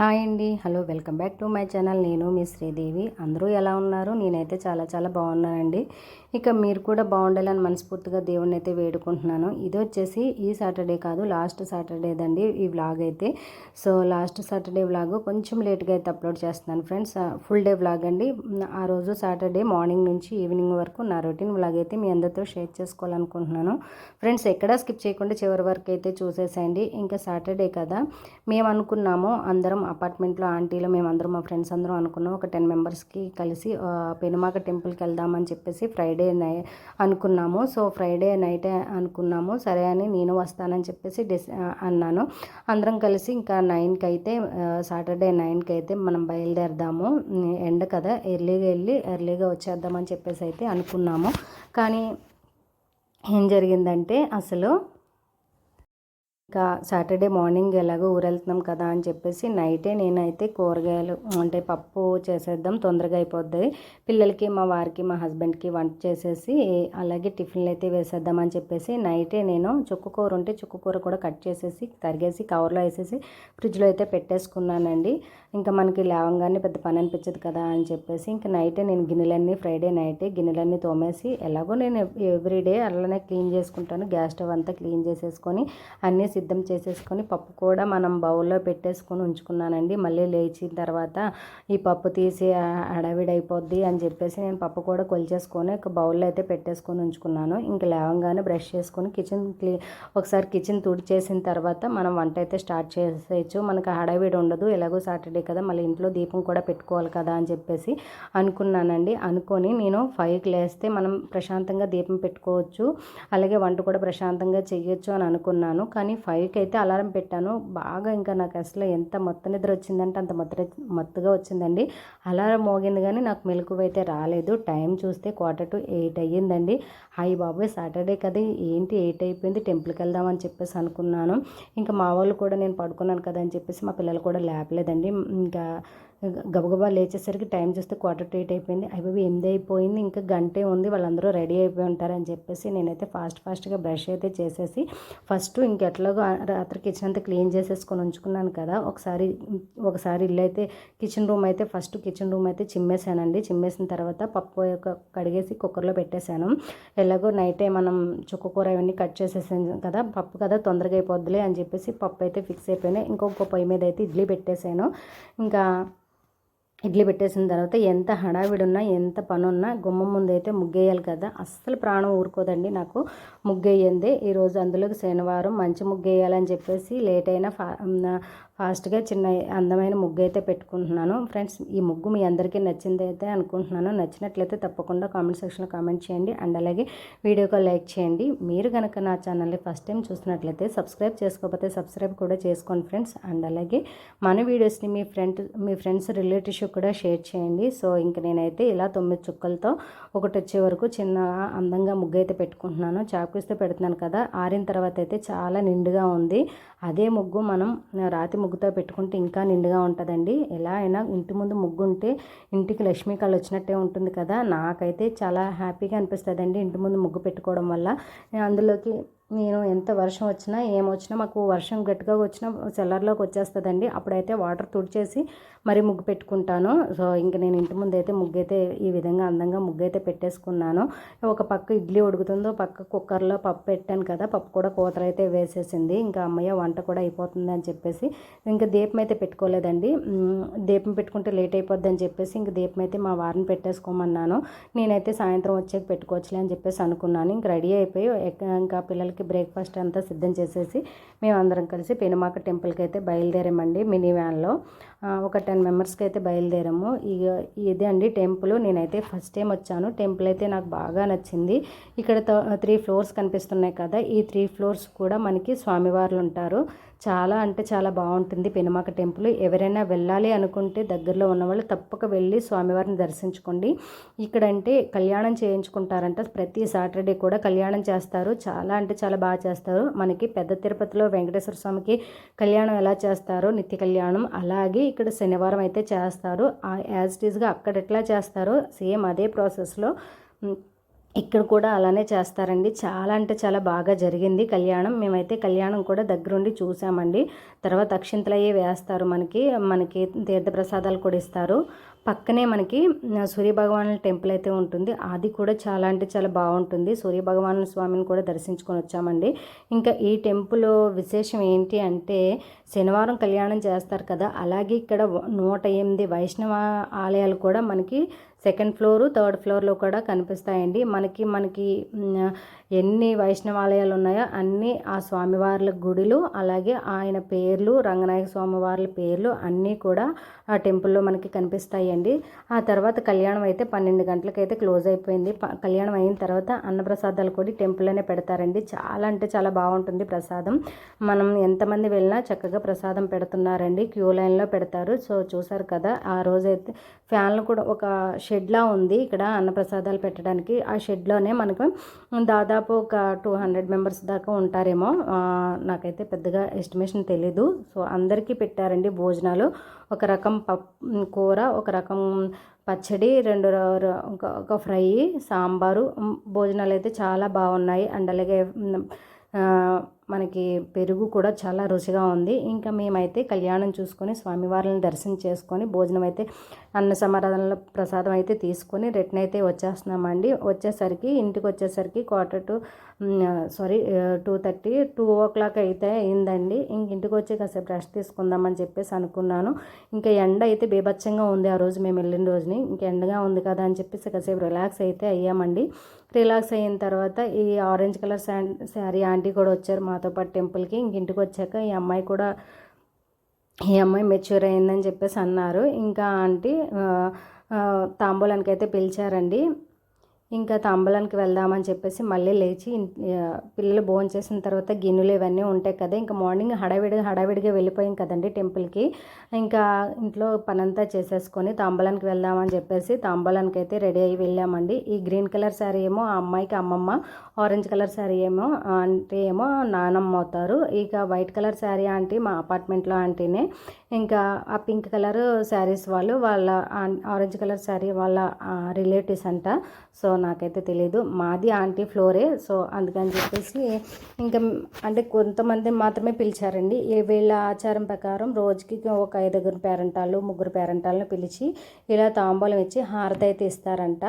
Hi అండి. Hello welcome back to my channel. నేను మీ శ్రీదేవి. అందరూ ఎలా ఉన్నారు? నేనైతే చాలా చాలా బాగున్నానండి. ఇక మీరు కూడా బాగుండాలని మనస్ఫూర్తిగా దేవుడిని అయితే వేడుకుంటున్నాను. ఇది వచ్చేసి ఈ సాటర్డే కాదు లాస్ట్ సాటర్డేదండి ఈ వ్లాగ్ అయితే. సో లాస్ట్ సాటర్డే వ్లాగ్ కొంచెం లేట్గా అయితే అప్లోడ్ చేస్తున్నాను ఫ్రెండ్స్. ఫుల్ డే వ్లాగ్ అండి. ఆ రోజు సాటర్డే మార్నింగ్ నుంచి ఈవినింగ్ వరకు నా రొటీన్ వ్లాగ్ అయితే మీ అందరితో షేర్ చేసుకోవాలనుకుంటున్నాను. ఫ్రెండ్స్ ఎక్కడా స్కిప్ చేయకుండా చివరి వరకు అయితే చూసేసేయండి. ఇంకా సాటర్డే కదా మేము అనుకున్నాము అందరం అపార్ట్మెంట్లో ఆంటీలు మేమందరం మా ఫ్రెండ్స్ అందరం అనుకున్నాం ఒక టెన్ మెంబర్స్కి కలిసి పెనుమాక టెంపుల్కి వెళ్దామని చెప్పేసి ఫ్రైడే నై అనుకున్నాము. సో ఫ్రైడే నైటే అనుకున్నాము. సరే అని నేను వస్తానని చెప్పేసి డిస్ అన్నాను. అందరం కలిసి ఇంకా నైన్కి అయితే సాటర్డే నైన్కి అయితే మనం బయలుదేరదాము. ఎండ కదా ఎర్లీగా వెళ్ళి ఎర్లీగా వచ్చేద్దామని చెప్పేసి అయితే అనుకున్నాము. కానీ ఏం జరిగిందంటే అసలు ఇంకా సాటర్డే మార్నింగ్ ఎలాగో ఊరెళ్తున్నాం కదా అని చెప్పేసి నైటే నేనైతే కూరగాయలు అంటే పప్పు చేసేద్దాం తొందరగా అయిపోద్ది. పిల్లలకి మా వారికి మా హస్బెండ్కి వంట చేసేసి అలాగే టిఫిన్లు అయితే వేసేద్దాం అని చెప్పేసి నైటే నేను చుక్కు కూర ఉంటే చుక్కుకూర కూడా కట్ చేసేసి తరిగేసి కవర్లో వేసేసి ఫ్రిడ్జ్లో అయితే పెట్టేసుకున్నానండి. ఇంకా మనకి లేవంగానే పెద్ద పని అనిపించదు కదా అని చెప్పేసి ఇంకా నైటే నేను గిన్నెలన్నీ ఫ్రైడే నైటే గిన్నెలన్నీ తోమేసి ఎలాగో నేను ఎవ్రీడే అలానే క్లీన్ చేసుకుంటాను. గ్యాస్ స్టవ్ అంతా క్లీన్ చేసేసుకొని అన్నీ సిద్ధం చేసేసుకొని పప్పు కూడా మనం బౌల్లో పెట్టేసుకొని ఉంచుకున్నానండి. మళ్ళీ లేచిన తర్వాత ఈ పప్పు తీసి అడవిడైపోద్ది అని చెప్పేసి నేను పప్పు కూడా కొలిచేసుకొని ఒక బౌల్లో అయితే పెట్టేసుకొని ఉంచుకున్నాను. ఇంక లేవంగానే బ్రష్ చేసుకొని కిచెన్ క్లీ ఒకసారి కిచెన్ తుడి చేసిన తర్వాత మనం వంట అయితే స్టార్ట్ చేసేయచ్చు. మనకు హడావిడి ఉండదు. ఎలాగో సాటర్డే కదా మళ్ళీ ఇంట్లో దీపం కూడా పెట్టుకోవాలి కదా అని చెప్పేసి అనుకున్నానండి. అనుకొని నేను ఫైవ్కి లేస్తే మనం ప్రశాంతంగా దీపం పెట్టుకోవచ్చు. అలాగే వంట కూడా ప్రశాంతంగా చేయొచ్చు అని అనుకున్నాను. కానీ ఫైవ్కి అయితే అలారం పెట్టాను. బాగా ఇంకా నాకు అసలు ఎంత మొత్తం నిద్ర వచ్చిందంటే అంత మొత్త మత్తుగా వచ్చిందండి. అలారం మోగింది కానీ నాకు మెలకువ అయితే రాలేదు. టైం చూస్తే క్వార్టర్ టు ఎయిట్ అయ్యిందండి. హాయ్ బాబోయ్! సాటర్డే కదా. ఏంటి ఎయిట్ అయిపోయింది? టెంపుల్కి వెళ్దామని చెప్పేసి అనుకున్నాను. ఇంకా మా వాళ్ళు కూడా నేను పడుకున్నాను కదా అని చెప్పేసి మా పిల్లలు కూడా లేపలేదండి. ఇంకా గబగబా లేచేసరికి టైం చూస్తే క్వార్టర్ టు ఎయిట్ అయిపోయింది. అయిపోయి ఎనిమిది అయిపోయింది. ఇంకా గంటే ఉంది. వాళ్ళందరూ రెడీ అయిపోయి ఉంటారని చెప్పేసి నేనైతే ఫాస్ట్ ఫాస్ట్గా బ్రష్ అయితే చేసేసి ఫస్ట్ ఇంకెట్లాగో రాత్రి కిచెన్ అంతా క్లీన్ చేసేసుకొని ఉంచుకున్నాను కదా. ఒకసారి ఒకసారి ఇల్లు అయితే కిచెన్ రూమ్ అయితే ఫస్ట్ కిచెన్ రూమ్ అయితే చిమ్మేసానండి చిమ్మేసిన తర్వాత పప్పు కడిగేసి కుక్కర్లో పెట్టేశాను. ఎలాగో నైటే మనం చుక్కకూర ఇవన్నీ కట్ చేసేసాను కదా. పప్పు కదా తొందరగా అయిపోద్దులే అని చెప్పేసి పప్పు అయితే ఫిక్స్ అయిపోయినాయి. ఇంకొక పొయ్యి మీద అయితే ఇడ్లీ పెట్టేశాను. ఇంకా ఇడ్లీ పెట్టేసిన తర్వాత ఎంత హడావిడి ఉన్నా ఎంత పనున్నా గుమ్మం ముందు అయితే ముగ్గేయాలి కదా. అస్సలు ప్రాణం ఊరుకోదండి నాకు ముగ్గేయందే. ఈరోజు అందులోకి శనివారం మంచి ముగ్గేయాలని చెప్పేసి లేట్ అయినా ఫా ఫాస్ట్గా చిన్న అందమైన ముగ్గు అయితే పెట్టుకుంటున్నాను. ఫ్రెండ్స్ ఈ ముగ్గు మీ అందరికీ నచ్చింది అయితే అనుకుంటున్నాను. నచ్చినట్లయితే తప్పకుండా కామెంట్ సెక్షన్లో కామెంట్ చేయండి. అండ్ అలాగే వీడియోకి లైక్ చేయండి. మీరు కనుక నా ఛానల్ని ఫస్ట్ టైం చూసినట్లయితే సబ్స్క్రైబ్ చేసుకోకపోతే సబ్స్క్రైబ్ కూడా చేసుకోండి ఫ్రెండ్స్. అండ్ అలాగే మన వీడియోస్ని మీ ఫ్రెండ్ మీ ఫ్రెండ్స్ రిలేటివ్స్ కూడా షేర్ చేయండి. సో ఇంక నేనైతే ఇలా తొమ్మిది చుక్కలతో ఒకటి వచ్చే వరకు చిన్న అందంగా ముగ్గు అయితే పెట్టుకుంటున్నాను చాకుస్తే పెడుతున్నాను కదా ఆరిన తర్వాత అయితే చాలా నిండుగా ఉంది. అదే ముగ్గు మనం రాతి ముగ్గు ముగ్గుతో పెట్టుకుంటే ఇంకా నిండుగా ఉంటుందండి. ఎలా అయినా ఇంటి ముందు ముగ్గు ఉంటే ఇంటికి లక్ష్మీ కళ వచ్చినట్టే ఉంటుంది కదా. నాకైతే చాలా హ్యాపీగా అనిపిస్తుంది అండి ఇంటి ముందు ముగ్గు పెట్టుకోవడం వల్ల. అందులోకి నేను ఎంత వర్షం వచ్చినా ఏమొచ్చినా మాకు వర్షం గట్టిగా వచ్చినా సెల్లర్లోకి వచ్చేస్తుందండి. అప్పుడైతే వాటర్ తుడిచేసి మరి ముగ్గు పెట్టుకుంటాను. సో ఇంకా నేను ఇంటి ముందు అయితే ముగ్గు అయితే ఈ విధంగా అందంగా ముగ్గు అయితే పెట్టేసుకున్నాను. ఒక పక్క ఇడ్లీ ఉడుకుతుందో పక్క కుక్కర్లో పప్పు పెట్టాను కదా పప్పు కూడా కూతర అయితే వేసేసింది. ఇంకా అమ్మయ్య వంట కూడా అయిపోతుంది అని చెప్పేసి ఇంకా దీపం అయితే పెట్టుకోలేదండి. దీపం పెట్టుకుంటే లేట్ అయిపోద్ది అని చెప్పేసి ఇంక దీపం అయితే మా వారిని పెట్టేసుకోమన్నాను. నేనైతే సాయంత్రం వచ్చాక పెట్టుకోవచ్చులే అని చెప్పేసి అనుకున్నాను. ఇంక రెడీ అయిపోయి ఇంకా పిల్లలకి పిల్లలకి బ్రేక్ఫాస్ట్ అంతా సిద్ధం చేసేసి మేము అందరం కలిసి పెనుమాక టెంపుల్కి అయితే బయలుదేరామండి మినీ వ్యాన్లో. ఒక టెన్ మెంబర్స్కి అయితే బయలుదేరాము. ఇక ఇదే అండి టెంపుల్. నేనైతే ఫస్ట్ టైం వచ్చాను. టెంపుల్ అయితే నాకు బాగా నచ్చింది. ఇక్కడ త్రీ ఫ్లోర్స్ కనిపిస్తున్నాయి కదా ఈ త్రీ ఫ్లోర్స్ కూడా మనకి స్వామివార్లు ఉంటారు. చాలా అంటే చాలా బాగుంటుంది పెనుమాక టెంపుల్. ఎవరైనా వెళ్ళాలి అనుకుంటే దగ్గరలో ఉన్నవాళ్ళు తప్పక వెళ్ళి స్వామివారిని దర్శించుకోండి. ఇక్కడంటే కళ్యాణం చేయించుకుంటారంట. ప్రతి సాటర్డే కూడా కళ్యాణం చేస్తారు. చాలా అంటే చాలా బాగా చేస్తారు. మనకి పెద్ద తిరుపతిలో వెంకటేశ్వర స్వామికి కళ్యాణం ఎలా చేస్తారో నిత్య కళ్యాణం అలాగే ఇక్కడ శనివారం అయితే చేస్తారు. యాజ్ ఇట్ ఈస్గా అక్కడ ఎట్లా చేస్తారో సేమ్ అదే ప్రాసెస్లో ఇక్కడ కూడా అలానే చేస్తారండి. చాలా అంటే చాలా బాగా జరిగింది కళ్యాణం. మేమైతే కళ్యాణం కూడా దగ్గరుండి చూసామండి. తర్వాత అక్షింతలు వేస్తారు మనకి. మనకి తీర్థప్రసాదాలు కూడా ఇస్తారు. పక్కనే మనకి సూర్యభగవానుల టెంపుల్ అయితే ఉంటుంది. అది కూడా చాలా అంటే చాలా బాగుంటుంది. సూర్యభగవానుల స్వామిని కూడా దర్శించుకొని వచ్చామండి. ఇంకా ఈ టెంపుల్ విశేషం ఏంటి అంటే శనివారం కళ్యాణం చేస్తారు కదా. అలాగే ఇక్కడ నూట ఎనిమిది వైష్ణవ ఆలయాలు కూడా మనకి సెకండ్ ఫ్లోరు థర్డ్ ఫ్లోర్లో కూడా కనిపిస్తాయండి. మనకి మనకి ఎన్ని వైష్ణవాలయాలు ఉన్నాయో అన్నీ ఆ స్వామివార్ల గుడులు అలాగే ఆయన పేర్లు రంగనాయక స్వామివార్ల పేర్లు అన్నీ కూడా ఆ టెంపుల్లో మనకి కనిపిస్తాయండి. ఆ తర్వాత కళ్యాణం అయితే పన్నెండు గంటలకైతే క్లోజ్ అయిపోయింది. కళ్యాణం అయిన తర్వాత అన్నప్రసాదాలు కూడా టెంపుల్లోనే పెడతారండి. చాలా అంటే చాలా బాగుంటుంది ప్రసాదం. మనం ఎంతమంది వెళ్ళినా చక్కగా ప్రసాదం పెడుతున్నారండి. క్యూ లైన్లో పెడతారు. సో చూసారు కదా ఆ రోజైతే ఫ్యాన్లు కూడా ఒక షెడ్లా ఉంది. ఇక్కడ అన్నప్రసాదాలు పెట్టడానికి. ఆ షెడ్లోనే మనకు దాదాపు ఒక టూ హండ్రెడ్ మెంబర్స్ దాకా ఉంటారేమో. నాకైతే పెద్దగా ఎస్టిమేషన్ తెలీదు. సో అందరికీ పెట్టారండి భోజనాలు. ఒక రకం పప్ కూర ఒక రకం పచ్చడి రెండు ఒక ఫ్రై సాంబారు. భోజనాలు అయితే చాలా బాగున్నాయి. అండ్ అలాగే మనకి పెరుగు కూడా చాలా రుచిగా ఉంది. ఇంకా మేమైతే కళ్యాణం చూసుకొని స్వామివారిని దర్శనం చేసుకొని భోజనం అయితే అన్న సమారాధనలో ప్రసాదం అయితే తీసుకొని రిటర్న్ అయితే వచ్చేస్తున్నామండి. వచ్చేసరికి ఇంటికి వచ్చేసరికి quarter to sorry two thirty two o'clock అయితే అయిందండి. ఇంక ఇంటికి వచ్చి కాసేపు రెస్ట్ తీసుకుందామని చెప్పేసి అనుకున్నాను. ఇంకా ఎండ అయితే బీభత్సంగా ఉంది ఆ రోజు మేము వెళ్ళిన రోజుని. ఇంక ఎండగా ఉంది కదా అని చెప్పేసి కాసేపు రిలాక్స్ అయితే అయ్యామండి. రిలాక్స్ అయిన తర్వాత ఈ ఆరెంజ్ కలర్ శారీ ఆంటీ కూడా వచ్చారు మాతో పాటు టెంపుల్కి ఇంక ఇంటికి వచ్చాక ఈ అమ్మాయి కూడా ఈ అమ్మాయి మెచ్యూర్ అయిందని చెప్పేసి అన్నారు. ఇంకా ఆంటీ తాంబూలానికి అయితే పిలిచారండి. ఇంకా తాంబలానికి వెళ్దామని చెప్పేసి మళ్ళీ లేచి పిల్లలు భోజనం చేసిన తర్వాత గిన్నెలు ఇవన్నీ ఉంటాయి కదా. ఇంకా మార్నింగ్ హడావిడిగా హడావిడిగా వెళ్ళిపోయాం కదండి టెంపుల్కి. ఇంకా ఇంట్లో పనంతా చేసేసుకొని తాంబలానికి వెళ్దామని చెప్పేసి తాంబలానికి అయితే రెడీ అయ్యి వెళ్ళామండి. ఈ గ్రీన్ కలర్ శారీ ఏమో ఆ అమ్మాయికి అమ్మమ్మ ఆరెంజ్ కలర్ శారీ ఏమో అంటే ఏమో నానమ్మ అవుతారు. ఇక వైట్ కలర్ శారీ ఆంటీ మా అపార్ట్మెంట్లో ఆంటీనే. ఇంకా ఆ పింక్ కలర్ శారీస్ వాళ్ళు వాళ్ళ ఆరెంజ్ కలర్ శారీ వాళ్ళ రిలేటివ్స్ అంట. సో నాకైతే తెలియదు మాది ఆంటీ ఫ్లోరే సో అందుకని చెప్పేసి ఇంకా అంటే కొంతమంది మాత్రమే పిలిచారండి. వీళ్ళ ఆచారం ప్రకారం రోజుకి ఒక ఐదుగురు పేరెంటాలు ముగ్గురు పేరెంటాలను పిలిచి ఇలా తాంబూలం ఇచ్చి హారతి అయితే ఇస్తారంట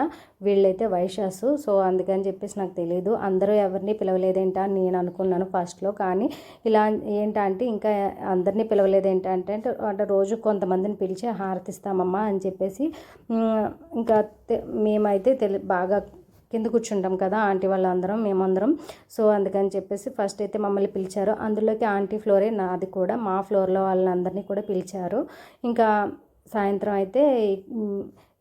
వీళ్ళైతే వైశాసు. సో అందుకని చెప్పేసి నాకు తెలియదు అందరూ ఎవరిని పిలవలేదేంటా అని నేను అనుకున్నాను ఫస్ట్లో. కానీ ఇలా ఏంటంటే ఇంకా అందరినీ పిలవలేదేంటంటే అంటే రోజు కొంతమందిని పిలిచి హారతి ఇస్తామమ్మా అని చెప్పేసి ఇంకా మేమైతే తెలి బాగా కింద కూర్చుంటాం కదా ఆంటీ వాళ్ళందరం మేమందరం. సో అందుకని చెప్పేసి ఫస్ట్ అయితే మమ్మల్ని పిలిచారు. అందులోకి ఆంటీ ఫ్లోరే నాది కూడా. మా ఫ్లోర్లో వాళ్ళందరినీ కూడా పిలిచారు. ఇంకా సాయంత్రం అయితే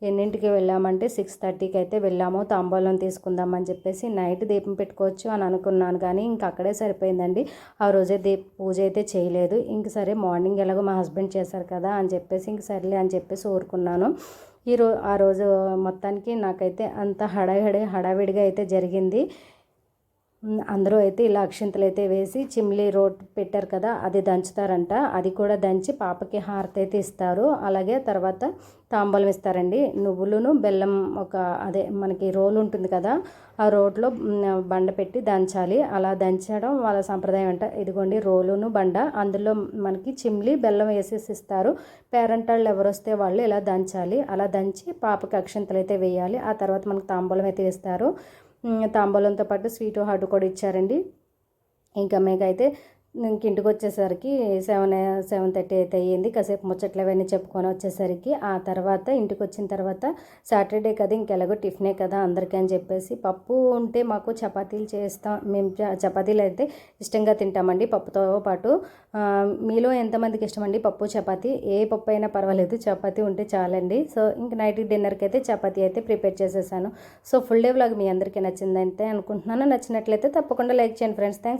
ఎన్నింటికి వెళ్ళామంటే సిక్స్ థర్టీకి అయితే వెళ్ళాము. తాంబూలం తీసుకుందామని చెప్పేసి నైట్ దీపం పెట్టుకోవచ్చు అని అనుకున్నాను కానీ ఇంక అక్కడే సరిపోయిందండి. ఆ రోజే దీప పూజ అయితే చేయలేదు. ఇంక సరే మార్నింగ్ ఎలాగో మా హస్బెండ్ చేశారు కదా అని చెప్పేసి ఇంక సరేలే అని చెప్పేసి ఊరుకున్నాను. ఈ ఆ రోజు మొత్తానికి నాకైతే అంత హడావిడి హడావిడిగా అయితే జరిగింది. అందరూ అయితే ఇలా అక్షింతలు అయితే వేసి చిమ్లీ రోడ్ పెట్టారు కదా అది దంచుతారంట. అది కూడా దంచి పాపకి హారతి అయితే ఇస్తారు. అలాగే తర్వాత తాంబూలం ఇస్తారండి. నువ్వులను బెల్లం ఒక అదే మనకి రోలు ఉంటుంది కదా ఆ రోడ్లో బండ పెట్టి దంచాలి. అలా దంచడం వాళ్ళ సంప్రదాయం అంట. ఇదిగోండి రోలును బండ. అందులో మనకి చిమ్లీ బెల్లం వేసేసి ఇస్తారు. పేరెంట్ వాళ్ళు ఎవరు వస్తే వాళ్ళు ఇలా దంచాలి. అలా దంచి పాపకి అక్షింతలు అయితే వేయాలి. ఆ తర్వాత మనకు తాంబూలం అయితే ఇస్తారు తాంబూలంతో పాటు స్వీట్ హార్ట్ కూడా ఇచ్చారండి. ఇంకా మేకైతే ఇంక ఇంటికి వచ్చేసరికి సెవెన్ సెవెన్ థర్టీ అయితే అయ్యింది. కాసేపు ముచ్చట్లు అవన్నీ చెప్పుకొని వచ్చేసరికి ఆ తర్వాత ఇంటికి వచ్చిన తర్వాత సాటర్డే కదా ఇంకెలాగో టిఫినే కదా అందరికీ అని చెప్పేసి పప్పు ఉంటే మాకు చపాతీలు చేస్తాం మేము చపాతీలు అయితే ఇష్టంగా తింటామండి పప్పుతో పాటు. మీలో ఎంతమందికి ఇష్టమండి పప్పు చపాతీ? ఏ పప్పు అయినా పర్వాలేదు చపాతీ ఉంటే చాలండి. సో ఇంక నైట్ డిన్నర్కి అయితే చపాతీ అయితే ప్రిపేర్ చేసేసాను. సో ఫుల్ డే వ్లాగ్ మీ అందరికీ నచ్చిందంటే అనుకుంటున్నాను. నచ్చినట్లయితే తప్పకుండా లైక్ చేయండి ఫ్రెండ్స్. థ్యాంక్స్